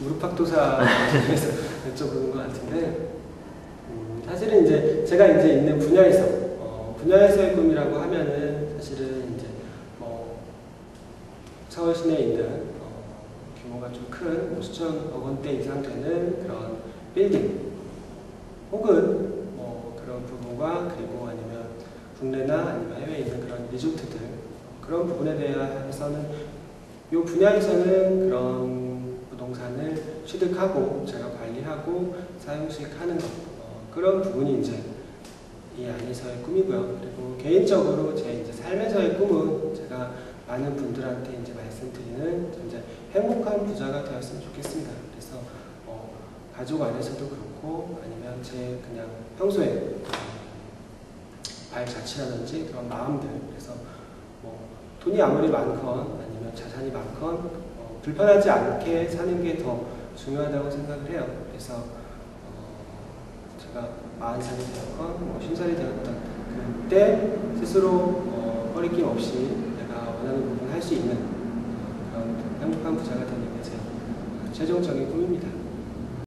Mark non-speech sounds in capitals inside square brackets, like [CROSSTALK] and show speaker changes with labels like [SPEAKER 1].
[SPEAKER 1] 무릎팍도사에서 [LAUGHS] 여쭤보는 것 같은데 음, 사실은 이제 제가 이제 있는 분야에서 어, 분야에서의 꿈이라고 하면은 사실은 이제 뭐 서울 시내에 있는 어, 규모가 좀 큰 뭐 수천억 원대 이상 되는 그런 빌딩 혹은 뭐 그런 부분과 그리고 아니면 국내나 아니면 해외에 있는 그런 리조트들 그런 부분에 대해서는 이 분야에서는 그런 취득하고 제가 관리하고 사용식 하는 것 어, 그런 부분이 이제 이 안에서의 꿈이고요. 그리고 개인적으로 제 이제 삶에서의 꿈은 제가 많은 분들한테 이제 말씀드리는 이제 행복한 부자가 되었으면 좋겠습니다. 그래서 어, 가족 안에서도 그렇고 아니면 제 그냥 평소에 발자취라든지 그런 마음들 그래서 뭐 돈이 아무리 많건 아니면 자산이 많건 어, 불편하지 않게 사는 게 더 중요하다고 생각을 해요. 그래서 어, 제가 40살이 되었건 뭐 50살이 되었던 그때 스스로 어, 꺼리낌 없이 내가 원하는 부분 할수 있는 어, 그런 행복한 부자가 되는 게 제 최종적인 꿈입니다.